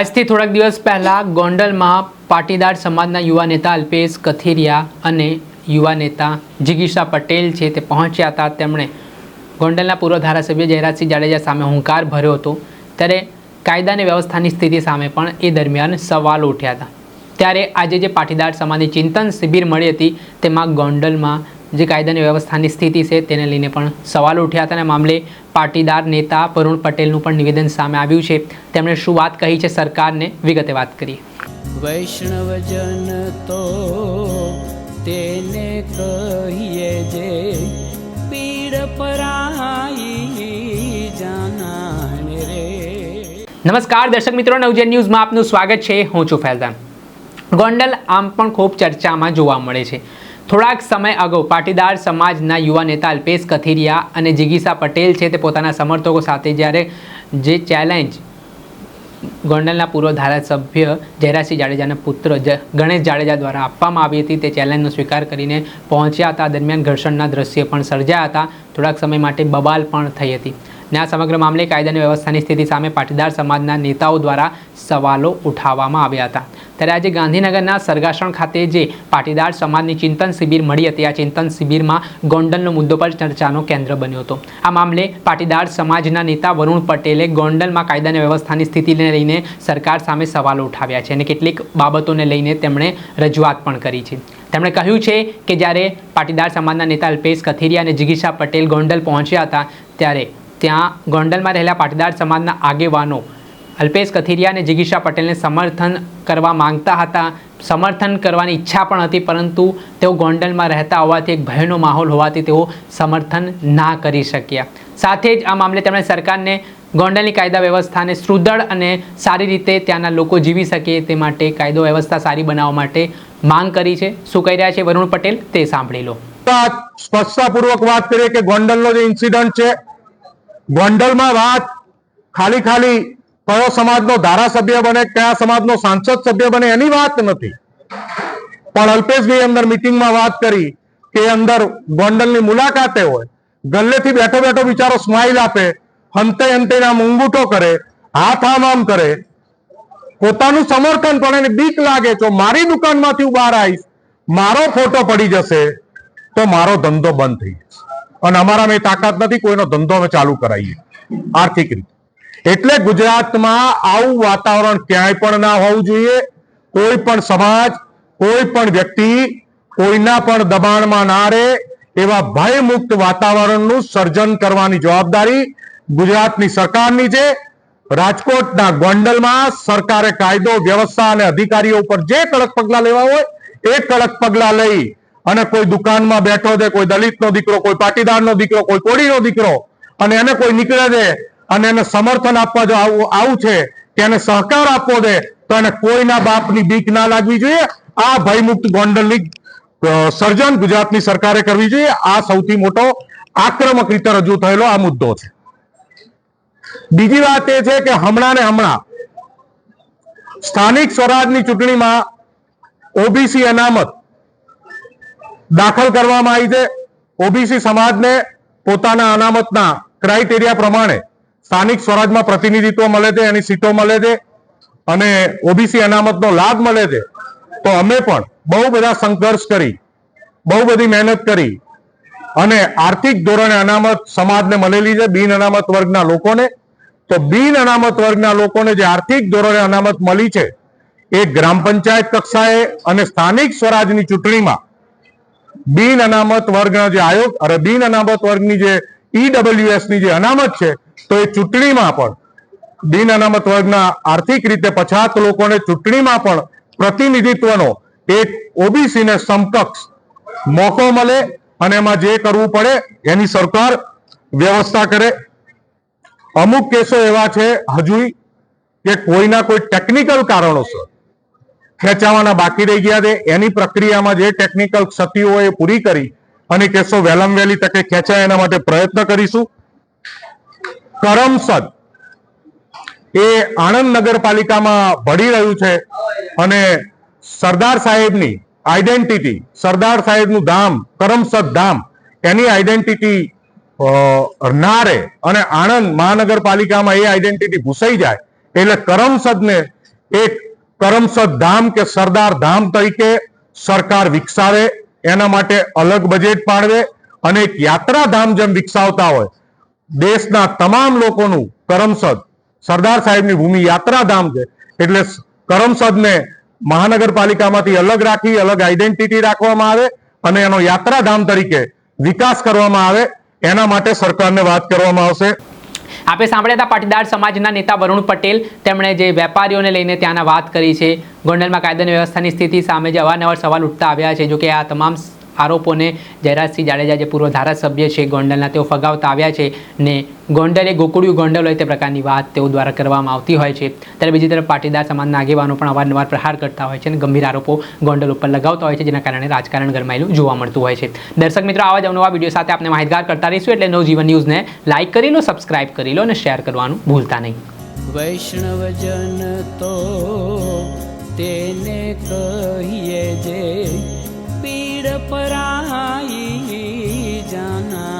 આજથી થોડાક દિવસ પહેલાં ગોંડલમાં પાટીદાર સમાજના યુવા નેતા અલ્પેશ કથિરિયા અને યુવા નેતા જિગીષા પટેલ છે તે પહોંચ્યા હતા. તેમણે ગોંડલના પૂર્વ ધારાસભ્ય જયરાજસિંહ જાડેજા સામે હુંકાર ભર્યો હતો. ત્યારે કાયદા અને વ્યવસ્થાની સ્થિતિ સામે પણ એ દરમિયાન સવાલ ઉઠ્યા હતા. ત્યારે આજે જે પાટીદાર સમાજની ચિંતન શિબિર મળી હતી તેમાં ગોંડલમાં જે કાયદાની વ્યવસ્થાની સ્થિતિ છે તેને લઈને પણ સવાલ ઉઠ્યા હતા અને મામલે પાટીદાર નેતા પરુણ પટેલનું પણ નિવેદન સામે આવ્યું છે. તેમણે શું વાત કહી છે સરકારને? વિગતે વાત કરીએ. વૈષ્ણવજન તો તેને કહીએ જે પીડ પરાઈ જાનાને રે. નમસ્કાર દર્શક મિત્રો નવજન ન્યૂઝમાં આપનું સ્વાગત છે. હું છું ફૈઝાન. ગોંડલ આમ પણ ખૂબ ચર્ચામાં જોવા મળે છે. થોડાક સમય અગાઉ પાટીદાર સમાજના યુવા નેતા અલ્પેશ કથિરિયા અને જિગીસા પટેલ છે તે પોતાના સમર્થકો સાથે જ્યારે જે ચેલેન્જ ગોંડલના પૂર્વ ધારાસભ્ય જયરાજસિંહ જાડેજાના પુત્ર ગણેશ જાડેજા દ્વારા આપવામાં આવી હતી, તે ચેલેન્જનો સ્વીકાર કરીને પહોંચ્યા હતા. દરમિયાન ઘર્ષણના દ્રશ્ય પણ સર્જાયા હતા. થોડાક સમય માટે બબાલ પણ થઈ હતી. ને આ સમગ્ર મામલે કાયદાની વ્યવસ્થાની સ્થિતિ સામે પાટીદાર સમાજના નેતાઓ દ્વારા સવાલો ઉઠાવવામાં આવ્યા હતા. ત્યારે આજે ગાંધીનગરના સરગાસણ ખાતે જે પાટીદાર સમાજની ચિંતન શિબિર મળી હતી, આ ચિંતન શિબિરમાં ગોંડલનો મુદ્દો પર ચર્ચાનો કેન્દ્ર બન્યો હતો. આ મામલે પાટીદાર સમાજના નેતા વરુણ પટેલે ગોંડલમાં કાયદાની વ્યવસ્થાની સ્થિતિને લઈને સરકાર સામે સવાલો ઉઠાવ્યા છે અને કેટલીક બાબતોને લઈને તેમણે રજૂઆત પણ કરી છે. તેમણે કહ્યું છે કે જ્યારે પાટીદાર સમાજના નેતા અલ્પેશ કથિરિયા અને જિગીશા પટેલ ગોંડલ પહોંચ્યા હતા, ત્યારે ત્યાં ગોંડલમાં રહેલા પાટીદાર સમાજના આગેવાનો અલ્પેશ કથિરિયા અને જિગીશા પટેલને સમર્થન કરવા માંગતા હતા. સમર્થન કરવાની ઈચ્છા પણ હતી, પરંતુ તેઓ ગોંડલમાં રહેતા હોવાથી એક ભયનો માહોલ હોવાથી તેઓ સમર્થન ના કરી શક્યા. સાથે જ આ મામલે તેમણે સરકારને ગોંડલની કાયદા વ્યવસ્થાને સુદૃઢ અને સારી રીતે ત્યાંના લોકો જીવી શકે તે માટે કાયદો વ્યવસ્થા સારી બનાવવા માટે માંગ કરી છે. શું કહી રહ્યા છે વરુણ પટેલ? તે સાંભળી લો. સ્પષ્ટતાપૂર્વક વાત કરીએ કે ગોંડલનો જે ઇન્સિડન્ટ છે ગોંડલમાં વાત ખાલી ખાલી કયો સમાજનો ધારાસભ્ય બને, કયા સમાજનો સાંસદ સભ્ય બને એની વાત નથી. પણ અલ્પેશભાઈ અંદર મિટિંગમાં વાત કરી કે અંદર ગોંડલની મુલાકાતે હોય, ગલ્લેથી બેઠો બેઠો બિચારો સ્માઇલ આપે, હંતે હંતે આમ કરે, હાથ આમ આમ કરે. પોતાનું સમર્થન પણ એને બીક લાગે, જો મારી દુકાનમાંથી હું બહાર આવીશ, મારો ફોટો પડી જશે, તો મારો ધંધો બંધ થઈ જશે. અને અમારામાં એ તાકાત નથી કોઈનો ધંધો અમે ચાલુ કરાવીએ આર્થિક રીતે. એટલે ગુજરાતમાં આવું વાતાવરણ ક્યાંય પણ ના હોવું જોઈએ. કોઈ પણ સમાજ, કોઈ પણ વ્યક્તિ કોઈના પણ દબાણમાં ના રહે એવા ભયમુક્ત વાતાવરણનું સર્જન કરવાની જવાબદારી ગુજરાતની સરકારની છે. રાજકોટના ગોંડલમાં સરકારે કાયદો, વ્યવસ્થા અને અધિકારીઓ ઉપર જે કડક પગલાં લેવા હોય, એ કડક પગલાં લઈ અને કોઈ દુકાનમાં બેઠો છે, કોઈ દલિતનો દીકરો, કોઈ પાટીદારનો દીકરો, કોઈ કોળીનો દીકરો, અને એને કોઈ નીકળે છે, અને એને સમર્થન આપવા જો આવું છે, કે એને સહકાર આપવો છે, તો એને કોઈના બાપની બીક ના લાગવી જોઈએ. આ ભયમુક્ત ગોંડલની સર્જન ગુજરાતની સરકારે કરવી જોઈએ. આ સૌથી મોટો આક્રમક રીતે રજૂ થયેલો આ મુદ્દો છે. બીજી વાત એ છે કે હમણાં ને હમણાં સ્થાનિક સ્વરાજની ચૂંટણીમાં ઓબીસી અનામત દાખલ કરવામાં આવી છે. ઓબીસી સમાજને પોતાના અનામતના ક્રાઇટેરિયા પ્રમાણે સ્થાનિક સ્વરાજમાં પ્રતિનિધિત્વ મળે છે, એની સીટો મળે છે અને ઓબીસી અનામતનો લાભ મળે છે. તો અમે પણ બહુ બધા સંઘર્ષ કરી, બહુ બધી મહેનત કરી અને આર્થિક ધોરણે અનામત સમાજને મળેલી છે, બિન અનામત વર્ગના લોકોને. તો બિન અનામત વર્ગના લોકોને જે આર્થિક ધોરણે અનામત મળી છે, એ ગ્રામ પંચાયત કક્ષાએ અને સ્થાનિક સ્વરાજની ચૂંટણીમાં બિન અનામત વર્ગના જે આયોગ અને બિન અનામત વર્ગની જે ઈડબ્લ્યુએસની જે અનામત છે, તો એ ચૂંટણીમાં પણ બિન અનામત વર્ગના આર્થિક રીતે પછાત લોકોને ચૂંટણીમાં પણ પ્રતિનિધિત્વનો એક ઓબીસી ને સમકક્ષ મોકો મળે અને એમાં જે કરવું પડે એની સરકાર વ્યવસ્થા કરે. અમુક કેસો એવા છે હજુ કે કોઈના કોઈ ટેકનિકલ કારણોસર ખેંચાવાના બાકી રહી ગયા છે. એની પ્રક્રિયામાં જે ટેકનિકલ ક્ષતિઓ એ પૂરી કરી અને કેસો વહેલામ વહેલી તકે ખેંચાય એના માટે પ્રયત્ન કરીશું. કરમસદ એ આણંદ નગરપાલિકામાં ભળી રહ્યું છે અને સરદાર સાહેબની આઈડેન્ટિટી સરદાર સાહેબનું ધામ, કરમસદ ધામ, એની આઈડેન્ટિટી ના રહે અને આણંદ મહાનગરપાલિકામાં એ આઈડેન્ટિટી ભૂસાઈ જાય. એટલે કરમસદને એક કરમસદ ધામ કે સરદાર ધામ તરીકે સરકાર વિકસાવે, એના માટે અલગ બજેટ ફાળવે અને એક યાત્રાધામ જેમ વિકસાવતા હોય, દેશના તમામ લોકોનું કરમસદ સરદાર સાહેબની ભૂમિ યાત્રાધામ છે. એટલે કરમસદને મહાનગરપાલિકામાંથી અલગ રાખી, અલગ આઈડેન્ટિટી રાખવામાં આવે અને એનો યાત્રાધામ તરીકે વિકાસ કરવામાં આવે, એના માટે સરકારને વાત કરવામાં આવશે. આપણે સાંભળ્યા હતા પાટીદાર સમાજના નેતા વરુણ પટેલ. તેમણે જે વેપારીઓને લઈને ત્યાંના વાત કરી છે, ગોંડલમાં કાયદાની વ્યવસ્થાની સ્થિતિ સામે જે અવારનવાર સવાલ ઉઠતા આવ્યા છે, જોકે આ તમામ આરોપોને જયરાજસિંહ જાડેજા જે પૂર્વ ધારાસભ્ય છે, ગોંડલના તેઓ ફગાવતા આવ્યા છે ને ગોંડલ એ ગોકુળિયું ગોંડલ હોય તે પ્રકારની વાત તેઓ દ્વારા કરવામાં આવતી હોય છે. ત્યારે બીજી તરફ પાટીદાર સમાજના આગેવાનો પણ અવારનવાર પ્રહાર કરતા હોય છે અને ગંભીર આરોપો ગોંડલ ઉપર લગાવતા હોય છે, જેના કારણે રાજકારણ ગરમાયેલું જોવા મળતું હોય છે. દર્શક મિત્રો, આવા જ અવનવા વીડિયો સાથે આપણે માહિતગાર કરતા રહીશું એટલે નવજીવન ન્યૂઝને લાઇક કરી લો, સબસ્ક્રાઇબ કરી લો અને શેર કરવાનું ભૂલતા નહીં. વૈષ્ણવજન તો તેને કહીએ જે पराई जाना